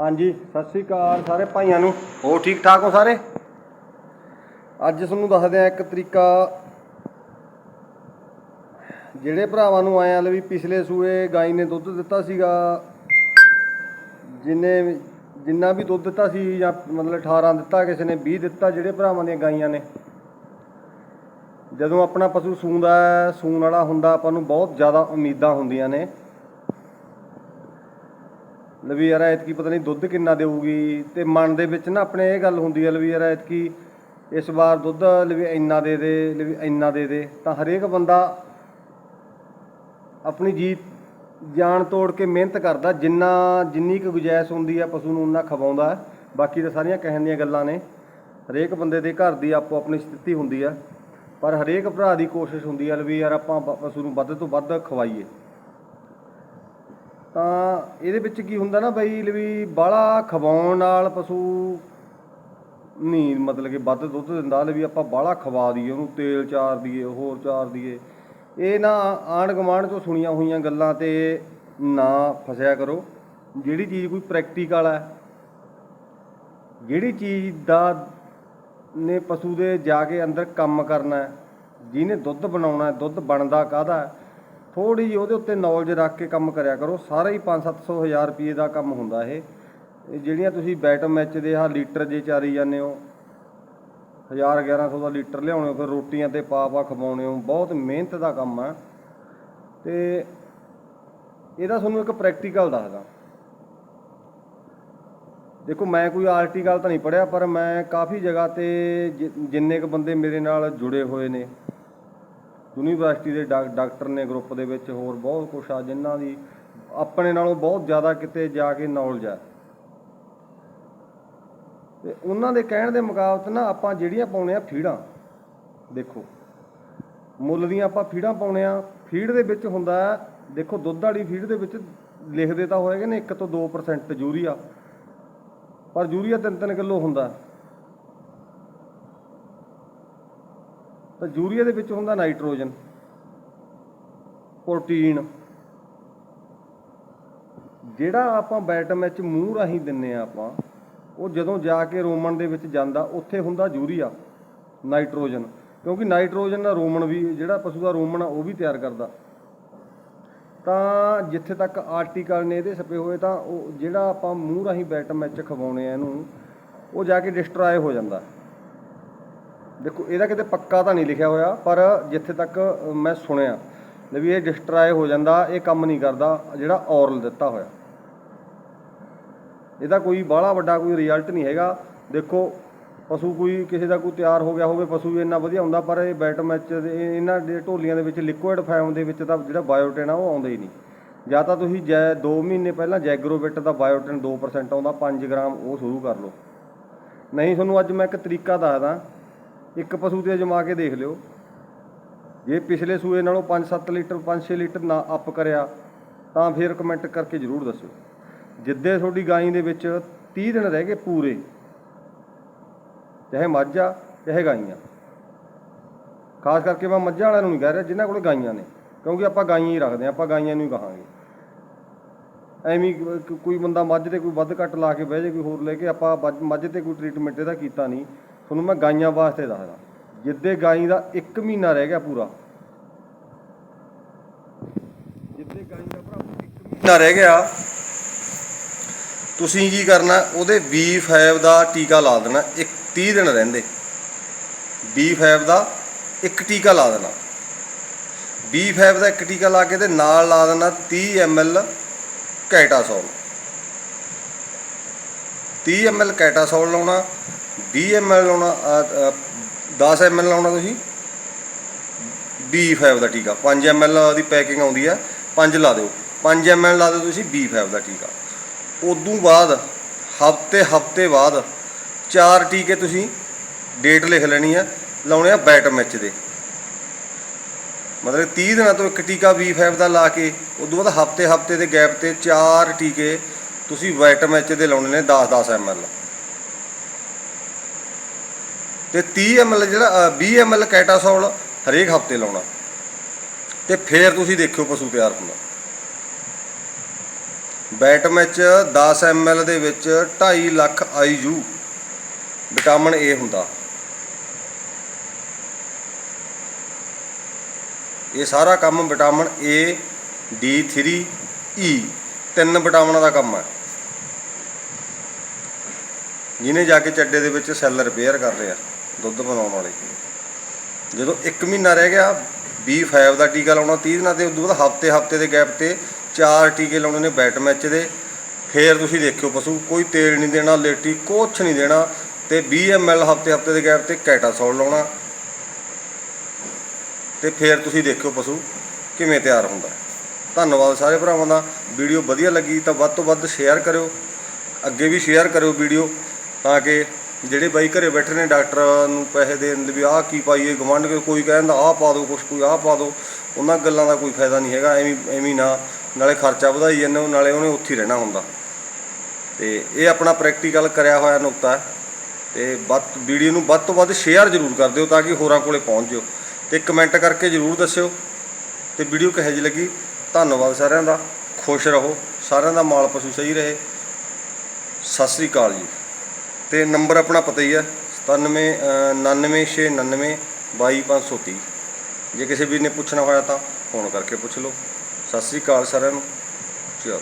ਹਾਂਜੀ, ਸਤਿ ਸ੍ਰੀ ਅਕਾਲ ਸਾਰੇ ਭਾਈਆਂ ਨੂੰ। ਹੋਰ ਠੀਕ ਠਾਕ ਹੋ ਸਾਰੇ? ਅੱਜ ਤੁਹਾਨੂੰ ਦੱਸਦੇ ਆ ਇੱਕ ਤਰੀਕਾ। ਜਿਹੜੇ ਭਰਾਵਾਂ ਨੂੰ ਆਇਆ ਵੀ ਪਿਛਲੇ ਸੂਏ ਗਾਈ ਨੇ ਦੁੱਧ ਦਿੱਤਾ ਸੀਗਾ, ਜਿੰਨੇ ਜਿੰਨਾ ਵੀ ਦੁੱਧ ਦਿੱਤਾ ਸੀ ਜਾਂ ਮਤਲਬ 18 ਦਿੱਤਾ, ਕਿਸੇ ਨੇ 20 ਦਿੱਤਾ, ਜਿਹੜੇ ਭਰਾਵਾਂ ਦੀਆਂ ਗਾਈਆਂ ਨੇ। ਜਦੋਂ ਆਪਣਾ ਪਸ਼ੂ ਸੂੰਦਾ ਸੂਣ ਵਾਲਾ ਹੁੰਦਾ, ਆਪਾਂ ਨੂੰ ਬਹੁਤ ਜ਼ਿਆਦਾ ਉਮੀਦਾਂ ਹੁੰਦੀਆਂ ਨੇ। ਲਵੀ ਯਾਰ ਐਤਕੀ ਪਤਾ ਨਹੀਂ ਦੁੱਧ ਕਿੰਨਾ ਦੇਊਗੀ ਤੇ ਮਨ ਦੇ ਵਿੱਚ ਨਾ ਆਪਣੇ ਇਹ ਗੱਲ ਹੁੰਦੀ ਹੈ ਲਵੀ ਯਾਰ ਐਤਕੀ ਇਸ ਵਾਰ ਦੁੱਧ ਲਵੀ ਇੰਨਾ ਦੇ ਦੇ ਲਵੀ ਇੰਨਾ ਦੇ ਦੇ, ਤਾਂ ਹਰੇਕ ਬੰਦਾ ਆਪਣੀ ਜੀ ਜਾਨ ਤੋੜ ਕੇ ਮਿਹਨਤ ਕਰਦਾ, ਜਿੰਨਾ, ਜਿੰਨੀ ਕੁ ਗੁਜਾਇਸ਼ ਹੁੰਦੀ ਹੈ ਪਸ਼ੂ ਨੂੰ ਉਹਨਾਂ ਖਵਾਉਂਦਾ। ਬਾਕੀ ਤਾਂ ਸਾਰੀਆਂ ਕਹਿਣ ਦੀਆਂ ਗੱਲਾਂ ਨੇ। ਹਰੇਕ ਬੰਦੇ ਦੇ ਘਰ ਦੀ ਆਪੋ ਆਪਣੀ ਸਥਿਤੀ ਹੁੰਦੀ ਹੈ ਪਰ ਹਰੇਕ ਭਰਾ ਦੀ ਕੋਸ਼ਿਸ਼ ਹੁੰਦੀ ਹੈ ਵੀ ਯਾਰ ਆਪਾਂ ਪਸ਼ੂ ਨੂੰ ਵੱਧ ਤੋਂ ਵੱਧ ਖਵਾਈਏ। ਤਾਂ ਇਹਦੇ ਵਿੱਚ ਕੀ ਹੁੰਦਾ ਨਾ ਬਈ ਵੀ ਬਾਹਲਾ ਖਵਾਉਣ ਨਾਲ ਪਸ਼ੂ ਨਹੀਂ ਮਤਲਬ ਕਿ ਵੱਧ ਦੁੱਧ ਦਿੰਦਾ, ਲੈ ਵੀ ਆਪਾਂ ਬਾਹਲਾ ਖਵਾ ਦਈਏ, ਉਹਨੂੰ ਤੇਲ ਚਾਰ ਦਈਏ, ਹੋਰ ਚਾਰ ਦਈਏ। ਇਹ ਨਾ ਆਂਢ ਗੁਆਂਢ ਤੋਂ ਸੁਣੀਆਂ ਹੋਈਆਂ ਗੱਲਾਂ ਤੇ ਨਾ ਫਸਿਆ ਕਰੋ। ਜਿਹੜੀ ਚੀਜ਼ ਕੋਈ ਪ੍ਰੈਕਟੀਕਲ ਹੈ ਜਿਹੜੀ ਚੀਜ਼ ਦਾ ਨੇ ਪਸ਼ੂ ਦੇ ਜਾ ਕੇ ਅੰਦਰ ਕੰਮ ਕਰਨਾ, ਜਿਹਨੇ ਦੁੱਧ ਬਣਾਉਣਾ, ਦੁੱਧ ਬਣਦਾ ਕਾਹਦਾ? ਥੋੜੀ ਜਿਹੀ ਉਹਦੇ ਉੱਤੇ ਨੌਲੇਜ ਰੱਖ ਕੇ ਕੰਮ ਕਰਿਆ ਕਰੋ। ਸਾਰਾ ਹੀ 5-700 ਹਜ਼ਾਰ ਰੁਪਏ ਦਾ ਕੰਮ ਹੁੰਦਾ ਇਹ। ਜਿਹੜੀਆਂ ਤੁਸੀਂ ਬੈਟ ਮੈਚ ਦੇ ਆ ਲੀਟਰ ਜੇ ਚਾਰੀ ਜਾਂਦੇ ਹੋ 1000 1100 ਦਾ ਲੀਟਰ ਲਿਆਉਣੇ ਹੋ, ਫਿਰ ਰੋਟੀਆਂ ਤੇ ਪਾ ਪਾ ਖਵਾਉਣੇ ਹੋ, ਬਹੁਤ ਮਿਹਨਤ ਦਾ ਕੰਮ ਆ। ਤੇ ਇਹਦਾ ਤੁਹਾਨੂੰ ਇੱਕ ਪ੍ਰੈਕਟੀਕਲ ਦੱਸਦਾ। ਦੇਖੋ, ਮੈਂ ਕੋਈ ਆਰਟੀਕਲ ਤਾਂ ਨਹੀਂ ਪੜਿਆ ਪਰ ਮੈਂ ਕਾਫੀ ਜਗ੍ਹਾ ਤੇ ਜਿੰਨੇ ਕ ਬੰਦੇ ਮੇਰੇ ਨਾਲ ਜੁੜੇ ਹੋਏ ਨੇ ਯੂਨੀਵਰਸਿਟੀ ਦੇ ਡਾਕ- ਡਾਕਟਰ ਨੇ ਗਰੁੱਪ ਦੇ ਵਿੱਚ ਹੋਰ ਬਹੁਤ ਕੁਛ ਆ, ਜਿਨ੍ਹਾਂ ਦੀ ਆਪਣੇ ਨਾਲੋਂ ਬਹੁਤ ਜ਼ਿਆਦਾ ਕਿਤੇ ਜਾ ਕੇ ਨੌਲੇਜ ਆ। ਤੇ ਉਹਨਾਂ ਦੇ ਕਹਿਣ ਦੇ ਮੁਕਾਬਲੇ ਨਾ ਆਪਾਂ ਜਿਹੜੀਆਂ ਪਾਉਣੇ ਆ ਫੀਡਾਂ, ਦੇਖੋ। ਮੁੱਲ ਦੀਆਂ ਆਪਾਂ ਫੀਡਾਂ ਪਾਉਣੇ ਆ, ਫੀਡ ਦੇ ਵਿੱਚ ਹੁੰਦਾ ਦੇਖੋ ਦੁੱਧ ਵਾਲੀ ਫੀਡ ਦੇ ਵਿੱਚ ਲਿਖਦੇ ਤਾਂ ਹੋਏਗੇ ਨੇ 1 ਤੋਂ 2% ਯੂਰੀਆ, ਪਰ ਯੂਰੀਆ 3-3 ਕਿਲੋ ਹੁੰਦਾ। ਤਾਂ ਯੂਰੀਆ ਦੇ ਵਿੱਚ ਹੁੰਦਾ ਨਾਈਟ੍ਰੋਜਨ, ਪ੍ਰੋਟੀਨ। ਜਿਹੜਾ ਆਪਾਂ ਬੈਟਮ ਵਿੱਚ ਮੂੰਹ ਰਾਹੀਂ ਦਿੰਨੇ ਆ ਆਪਾਂ, ਉਹ ਜਦੋਂ ਜਾ ਕੇ ਰੋਮਨ ਦੇ ਵਿੱਚ ਜਾਂਦਾ, ਉੱਥੇ ਹੁੰਦਾ ਯੂਰੀਆ, ਨਾਈਟ੍ਰੋਜਨ। ਕਿਉਂਕਿ ਨਾਈਟ੍ਰੋਜਨ ਨਾਲ ਰੋਮਨ ਵੀ, ਜਿਹੜਾ ਪਸ਼ੂ ਦਾ ਰੋਮਨ ਆ, ਉਹ ਵੀ ਤਿਆਰ ਕਰਦਾ। ਤਾਂ ਜਿੱਥੇ ਤੱਕ ਆਰਟੀਕਲ ਨੇ ਇਹਦੇ ਛਪੇ ਹੋਏ, ਤਾਂ ਉਹ ਜਿਹੜਾ ਆਪਾਂ ਮੂੰਹ ਰਾਹੀਂ ਬੈਟਮ ਵਿੱਚ ਖਵਾਉਣੇ ਆ ਇਹਨੂੰ, ਉਹ ਜਾ ਕੇ ਡਿਸਟਰਾਏ ਹੋ ਜਾਂਦਾ। ਦੇਖੋ, ਇਹਦਾ ਕਿਤੇ ਪੱਕਾ ਤਾਂ ਨਹੀਂ ਲਿਖਿਆ ਹੋਇਆ, ਪਰ ਜਿੱਥੇ ਤੱਕ ਮੈਂ ਸੁਣਿਆ ਵੀ ਇਹ ਡਿਸਟਰਾਏ ਹੋ ਜਾਂਦਾ, ਇਹ ਕੰਮ ਨਹੀਂ ਕਰਦਾ, ਜਿਹੜਾ ਔਰਲ ਦਿੱਤਾ ਹੋਇਆ। ਇਹਦਾ ਕੋਈ ਬਾਹਲਾ ਵੱਡਾ ਕੋਈ ਰਿਜ਼ਲਟ ਨਹੀਂ ਹੈਗਾ। ਦੇਖੋ, ਪਸ਼ੂ ਕੋਈ ਕਿਸੇ ਦਾ ਕੋਈ ਤਿਆਰ ਹੋ ਗਿਆ ਹੋਵੇ, ਪਸ਼ੂ ਵੀ ਇੰਨਾ ਵਧੀਆ ਹੁੰਦਾ, ਪਰ ਇਹ ਬੈਟਮ ਮੈਚ ਇਹਨਾਂ ਦੇ ਢੋਲੀਆਂ ਦੇ ਵਿੱਚ ਲਿਕੁਇਡ ਫਾਰਮ ਦੇ ਵਿੱਚ ਤਾਂ ਜਿਹੜਾ ਬਾਇਓਟਿਨ ਆ, ਉਹ ਆਉਂਦਾ ਹੀ ਨਹੀਂ। ਜਾਂ ਤਾਂ ਤੁਸੀਂ ਜੈ 2 ਮਹੀਨੇ ਪਹਿਲਾਂ ਜੈਗਰੋਬਿਟ ਦਾ ਬਾਇਓਟਿਨ 2% ਆਉਂਦਾ 5 ਗ੍ਰਾਮ ਉਹ ਸ਼ੁਰੂ ਕਰ ਲਓ। ਨਹੀਂ, ਤੁਹਾਨੂੰ ਅੱਜ ਮੈਂ ਇੱਕ ਤਰੀਕਾ ਦੱਸਦਾ ਇੱਕ ਪਸ਼ੂ ਤੇ ਅਜਮਾ ਕੇ ਦੇਖ ਲਿਓ। ਜੇ ਪਿਛਲੇ ਸੂਏ ਨਾਲੋਂ 5-7 ਲੀਟਰ 5-6 ਲੀਟਰ ਨਾ ਅਪ ਕਰਿਆ, ਤਾਂ ਫਿਰ ਕਮੈਂਟ ਕਰਕੇ ਜ਼ਰੂਰ ਦੱਸਿਓ। ਜਿੱਦੇ ਤੁਹਾਡੀ ਗਾਈ ਦੇ ਵਿੱਚ 30 ਦਿਨ ਰਹਿ ਗਏ ਪੂਰੇ, ਚਾਹੇ ਮੱਝ ਆ, ਚਾਹੇ ਗਾਈਆਂ। ਖਾਸ ਕਰਕੇ ਮੈਂ ਮੱਝਾਂ ਵਾਲਿਆਂ ਨੂੰ ਨਹੀਂ ਕਹਿ ਰਿਹਾ, ਜਿਨ੍ਹਾਂ ਕੋਲ ਗਾਈਆਂ ਨੇ, ਕਿਉਂਕਿ ਆਪਾਂ ਗਾਈਆਂ ਹੀ ਰੱਖਦੇ ਹਾਂ, ਆਪਾਂ ਗਾਈਆਂ ਨੂੰ ਹੀ ਕਹਾਂਗੇ। ਐਵੇਂ ਕੋਈ ਬੰਦਾ ਮੱਝ ਤੇ ਕੋਈ ਵੱਧ ਘੱਟ ਲਾ ਕੇ ਬਹਿ ਜੇ ਕੋਈ ਹੋਰ ਲੈ ਕੇ ਆਪਾਂ ਮੱਝ- ਮੱਝ ਤੇ ਕੋਈ ਟ੍ਰੀਟਮੈਂਟ ਇਹਦਾ ਕੀਤਾ ਨਹੀਂ। ਤੁਹਾਨੂੰ ਮੈਂ ਗਾਈਆਂ ਵਾਸਤੇ ਦੱਸਦਾ। ਜਿੱਦੇ ਗਾਈ ਦਾ 1 ਮਹੀਨਾ ਰਹਿ ਗਿਆ ਪੂਰਾ। ਜਿੱਦੇ ਗਾਈ ਦਾ ਭਰਾ 1 ਮਹੀਨਾ ਰਹਿ ਗਿਆ, ਤੁਸੀਂ ਕੀ ਕਰਨਾ, ਉਹਦੇ B5 ਦਾ ਟੀਕਾ ਲਾ ਦੇਣਾ, ਇੱਕ 30 ਦਿਨ ਰਹਿੰਦੇ। B5 ਦਾ ਇੱਕ ਟੀਕਾ ਲਾ ਦੇਣਾ। B5 ਦਾ ਇੱਕ ਟੀਕਾ ਲਾ ਕੇ ਤੇ ਨਾਲ ਲਾ ਦੇਣਾ 30 ml ਕੈਟਾਸੋਲ। 30 ml ਕੈਟਾਸੋਲ ਲਾਉਣਾ 20 ml ਲਾਉਣਾ ਅ, ਅ, 10 ml ਲਾਉਣਾ ਤੁਸੀਂ? B5 ਦਾ ਟੀਕਾ 5 ml ਦੀ ਪੈਕਿੰਗ ਆਉਂਦੀ ਹੈ 5 ਲਾ ਦਿਓ। 5 ml ਲਾ ਦਿਓ ਤੁਸੀਂ B5 ਦਾ ਟੀਕਾ। ਉਦੋਂ ਬਾਅਦ ਹਫ਼ਤੇ ਹਫ਼ਤੇ ਬਾਅਦ ਚਾਰ ਟੀਕੇ ਤੁਸੀਂ ਡੇਟ ਲਿਖ ਲੈਣੀ ਆ ਲਾਉਣੇ ਆ ਬੈਟਮ ਵਿੱਚ ਦੇ। ਮਤਲਬ 30 ਦਿਨਾਂ ਤੋਂ ਇੱਕ ਟੀਕਾ B5 ਦਾ ਲਾ ਕੇ ਉਦੋਂ ਬਾਅਦ ਹਫ਼ਤੇ ਹਫ਼ਤੇ ਦੇ ਗੈਪ ਤੇ ਚਾਰ ਟੀਕੇ ਤੁਸੀਂ ਵਾਈਟਮ ਐਚ ਦੇ ਲਾਉਣੇ ਨੇ 10-10 ml ਤੇ 30 ml ਜਿਹੜਾ ਅ, 20 ml ਕੈਟਾਸੋਲ ਹਰੇਕ ਹਫ਼ਤੇ ਲਾਉਣਾ। ਤੇ ਫੇਰ ਤੁਸੀਂ ਦੇਖਿਓ ਪਸ਼ੂ ਤਿਆਰ ਹੁੰਦਾ। ਬੈਟਮ ਵਿੱਚ 10 ml ਦੇ ਵਿੱਚ 2.5 ਲੱਖ ਆਈਯੂ ਵਿਟਾਮਿਨ ਏ ਹੁੰਦਾ। ਇਹ ਸਾਰਾ ਕੰਮ ਵਿਟਾਮਿਨ ਏ D3 E ਤਿੰਨ ਵਿਟਾਮਿਨਾਂ ਦਾ ਕੰਮ ਹੈ ਜਿਹਨੇ ਜਾ ਕੇ ਚੱਡੇ ਦੇ ਵਿੱਚ ਸੈੱਲ ਰਿਪੇਅਰ ਕਰ ਰਿਹਾ। ਦੁੱਧ ਬਣਾਉਣ ਵਾਲੇ। ਜਦੋਂ 1 ਮਹੀਨਾ ਰਹਿ ਗਿਆ B5 ਦਾ ਟੀਕਾ ਲਾਉਣਾ 30 ਦਿਨਾਂ ਤੇ ਉਦੋਂ ਬਾਅਦ ਹਫ਼ਤੇ ਹਫ਼ਤੇ ਦੇ ਗੈਪ ਤੇ ਚਾਰ ਟੀਕੇ ਲਾਉਣੇ ਨੇ ਬੈਟ ਮੈਚ ਦੇ। ਫੇਰ ਤੁਸੀਂ ਦੇਖਿਓ ਪਸ਼ੂ, ਕੋਈ ਤੇਲ ਨਹੀਂ ਦੇਣਾ, ਲੇਟੀ ਕੁਛ ਨਹੀਂ ਦੇਣਾ ਤੇ 20 ml ਹਫ਼ਤੇ ਹਫ਼ਤੇ ਦੇ ਗੈਪ ਤੇ ਕੈਟਾਸੋਲ ਲਾਉਣਾ। ਤੇ ਫੇਰ ਤੁਸੀਂ ਦੇਖਿਓ ਪਸ਼ੂ, ਕਿਵੇਂ ਤਿਆਰ ਹੁੰਦਾ। ਧੰਨਵਾਦ ਸਾਰੇ ਭਰਾਵਾਂ ਦਾ। ਵੀਡੀਓ ਵਧੀਆ ਲੱਗੀ ਤਾਂ ਵੱਧ ਤੋਂ ਵੱਧ ਸ਼ੇਅਰ ਕਰਿਓ। ਅੱਗੇ ਵੀ ਸ਼ੇਅਰ ਕਰਿਓ ਵੀਡੀਓ ਤਾਂ ਕਿ ਜਿਹੜੇ ਬਾਈ ਘਰੇ ਬੈਠੇ ਨੇ ਡਾਕਟਰਾਂ ਨੂੰ ਪੈਸੇ ਦੇਣ ਦੇ ਵੀ ਆਹ ਕੀ ਪਾਈਏ ਗਵੰਡ ਕੇ ਕੋਈ ਕਹਿੰਦਾ ਆਹ ਪਾ ਦਿਓ, ਕੁਛ ਕੋਈ ਆਹ ਪਾ ਦਿਓ, ਉਹਨਾਂ ਗੱਲਾਂ ਦਾ ਕੋਈ ਫਾਇਦਾ ਨਹੀਂ ਹੈਗਾ, ਐਵੇਂ ਐਵੇਂ ਨਾ। ਨਾਲੇ ਖਰਚਾ ਵਧਾਈ ਜਾਂਦੇ ਨਾਲੇ ਉਹਨੇ ਉੱਥੇ ਰਹਿਣਾ ਹੁੰਦਾ। ਤੇ ਇਹ ਆਪਣਾ ਪ੍ਰੈਕਟੀਕਲ ਕਰਿਆ ਹੋਇਆ ਨੁਕਤਾ ਹੈ। ਤੇ ਵੱਧ, ਵੀਡੀਓ ਨੂੰ ਵੱਧ ਤੋਂ ਵੱਧ ਸ਼ੇਅਰ ਜ਼ਰੂਰ ਕਰ ਦਿਓ ਤਾਂ ਕਿ ਹੋਰਾਂ ਕੋਲੇ ਪਹੁੰਚ ਜਿਓ। ਤੇ ਕਮੈਂਟ ਕਰਕੇ ਜ਼ਰੂਰ ਦੱਸਿਓ। ਤੇ ਵੀਡੀਓ ਕਿਹੋ ਜਿਹੀ ਲੱਗੀ? ਧੰਨਵਾਦ ਸਾਰਿਆਂ ਦਾ। ਖੁਸ਼ ਰਹੋ। ਸਾਰਿਆਂ ਦਾ ਮਾਲ ਪਸ਼ੂ ਸਹੀ ਰਹੇ। ਸਤਿ ਸ੍ਰੀ ਅਕਾਲ ਜੀ। ਤੇ ਨੰਬਰ ਆਪਣਾ ਪਤਾ ਹੀ ਹੈ 97 99699 22530 ਜੇ ਕਿਸੇ ਵੀਰ ਨੇ ਪੁੱਛਣਾ ਹੋਇਆ ਤਾਂ ਫੋਨ ਕਰਕੇ ਪੁੱਛ ਲਓ। ਸਤਿ ਸ੍ਰੀ ਅਕਾਲ ਸਾਰਿਆਂ ਨੂੰ। ਚਲੋ।